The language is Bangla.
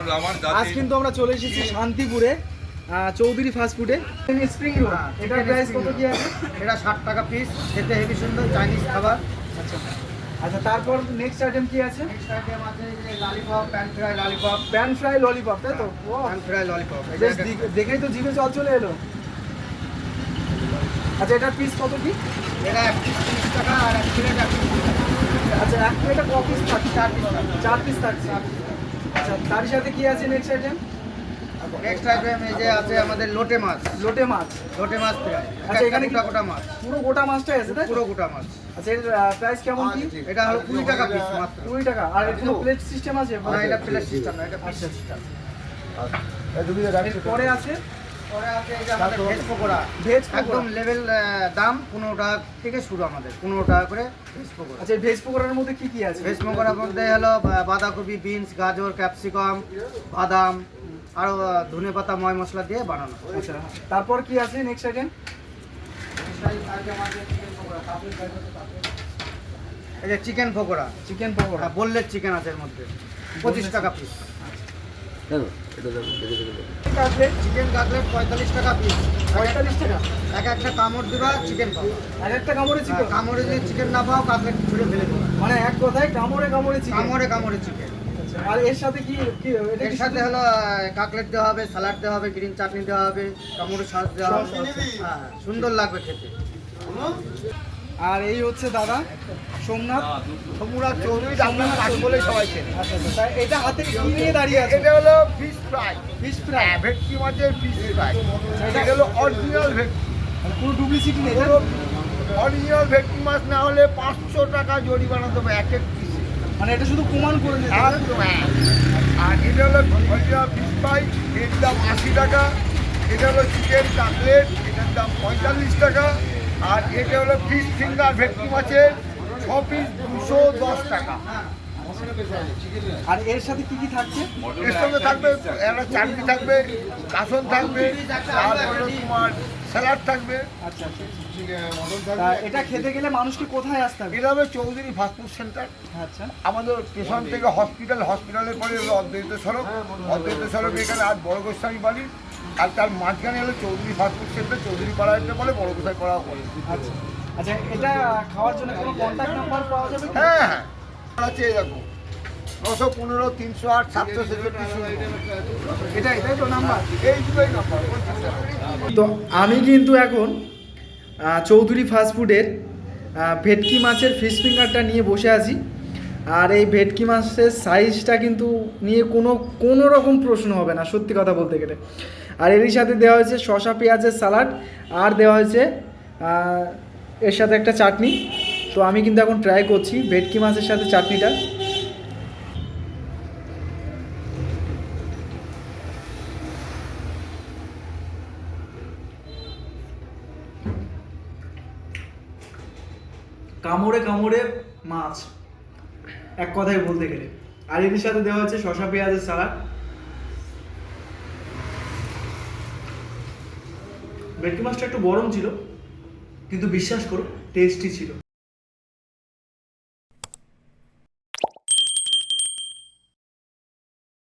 আজ কিন্তু আমরা চলে এসেছি শান্তিপুরে চৌধুরী ফাস্ট ফুডে স্প্রিং রোল এটার প্রাইস কত কি আছে? এটা ষাট টাকা পিস খেতে হেভি সুন্দর চাইনিজ খাবার। আচ্ছা। আচ্ছা তারপর নেক্সট আইটেম কি আছে? নেক্সট আইটেম আছে যে lollipop pan fry lollipop pan fry lollipop তাই তো? ও প্যান ফ্রাই ললিপপ দেখেই তো জিভে জল চলে এলো। আচ্ছা এটার পিস কত কি? এটা এক পিস তিরিশ টাকা আর এক প্লেট আচ্ছা এক প্লেটে ক পিস থাকছে? চার পিস চার পিস থাকছে। আচ্ছা তার সাথে কি আছে নেক্সট আইটেম নেক্সট আইটেম এই যে আছে আমাদের লোটে মাছ। লোটে মাছ। লোটে মাছ ফ্রাই আচ্ছা, এখানে গোটা গোটা মাছ। পুরো গোটা মাছটাই আছে তাই পুরো গোটা মাছ। আচ্ছা এর প্রাইস কেমন কি? এটা হলো কুড়ি টাকা পিস মাত্র। কুড়ি টাকা। আর একটু প্লেট সিস্টেম আছে? না এটা প্লেট সিস্টেম না এটা পিস আচ্ছা। সিস্টেম পরে আছে পরে আছে এই যে আমাদের ভেজ একদম লেভেল দাম পনেরো টাকা থেকে শুরু আমাদের পনেরো টাকা করে ভেজ পকোড়া। আচ্ছা ভেজ পকোড়ার মধ্যে কি কি আছে? ভেজ পকোড়ার মধ্যে হলো বাঁধাকপি বিনস গাজর ক্যাপসিকাম বাদাম আরও ধনে পাতা ময় মশলা দিয়ে বানানো। আচ্ছা তারপর কি আছে নেক্সট আইটেম এই যে চিকেন পকোড়া। চিকেন পকোড়া। বললে চিকেন আছে এর মধ্যে পঁচিশ টাকা পিস কাটলেট চিকেন কাটলেট পঁয়তাল্লিশ টাকা পিস পঁয়তাল্লিশ টাকা? এক একটা কামড় দিবা চিকেন পাবা আর একটা কামড়ে চিকেন কামড়ে যদি চিকেন না পাও কাটলেট ছুঁড়ে ফেলে দেবো। মানে এক কথায় কামড়ে কামড়ে চিকেন কামড়ে কামড়ে চিকেন আর এর সাথে কি কি এর সাথে হলো কাকলেট দেওয়া হবে স্যালাড দেওয়া হবে গ্রিন চাটনি দেওয়া হবে টমেটো সস দেওয়া হবে। হ্যাঁ সুন্দর লাগবে খেতে। আর এই হচ্ছে দাদা সোমনাথ সমুরা চৌধুরী কাজ বলে সবাই চেনে। আচ্ছা আচ্ছা এটা হাতে কি নিয়ে দাঁড়িয়ে আছে? এটা হলো ফিশ ফ্রাই ফিশ ফ্রাই ভেটকি মাছের ফিশ ফ্রাই এটা হলো অরিজিনাল ভেটকি। ডুপ্লিসিটি নেই অরিজিনাল ভেটকি মাছ না হলে পাঁচশো টাকা জরিমানা দেবো এক এক পিসে মানে এটা শুধু প্রমাণ করে দিতে একদম হ্যাঁ। আর এটা হলো অরিজিনাল ফিশ ফ্রাই এর দাম আশি টাকা এটা হলো চিকেন কাটলেট এটার দাম পঁয়তাল্লিশ টাকা। আর এটা হলো ফিশ ফিঙ্গার ভেটকি মাছের ছ পিস দুশো দশ টাকা। আর এর সাথে কি কি থাকছে? এর সঙ্গে থাকবে একটা চাটনি থাকবে কাসন থাকবে তারপরে তোমার স্যালাড থাকবে। আচ্ছা আচ্ছা এটা খেতে গেলে মানুষকে কোথায় আসতে হবে? এটা হবে চৌধুরী ফাস্টফুড সেন্টার। আচ্ছা। আমাদের স্টেশন থেকে হসপিটাল হসপিটালের পরে অদ্বৈত সড়ক। অদ্বৈত সড়ক এখানে আর বড় গোস্বামী বাড়ি। আর তার মাঝখানে হলো চৌধুরী ফাস্টফুড সেন্টার চৌধুরী পাড়া একটা বলে বড় গোসাই পাড়াও বলে। আচ্ছা। আচ্ছা এটা খাওয়ার জন্য কোনো কন্ট্যাক্ট নাম্বার পাওয়া যাবে হ্যাঁ হ্যাঁ। আছে এই নশো পনেরো তিনশো আট সাতশো ছেষট্টি এটা এটাই তো নাম্বার এই দুটোই নাম্বার তো আমি কিন্তু এখন চৌধুরী ফাস্টফুডের ভেটকি মাছের ফিশ ফিঙ্গারটা নিয়ে বসে আছি। আর এই ভেটকি মাছের সাইজটা কিন্তু নিয়ে কোনো কোনো রকম প্রশ্ন হবে না সত্যি কথা বলতে গেলে। আর এরই সাথে দেওয়া হয়েছে শশা পেঁয়াজের সালাড, আর দেওয়া হয়েছে এর সাথে একটা চাটনি। তো আমি কিন্তু এখন ট্রাই করছি ভেটকি মাছের সাথে চাটনিটা। কামড়ে কামড়ে মাছ, এক কথায় বলতে গেলে। আর এর সাথে দেওয়া হচ্ছে শশা পেঁয়াজের সালাড ভেটকি মাছটা একটু গরম ছিল কিন্তু বিশ্বাস করো টেস্টি ছিল।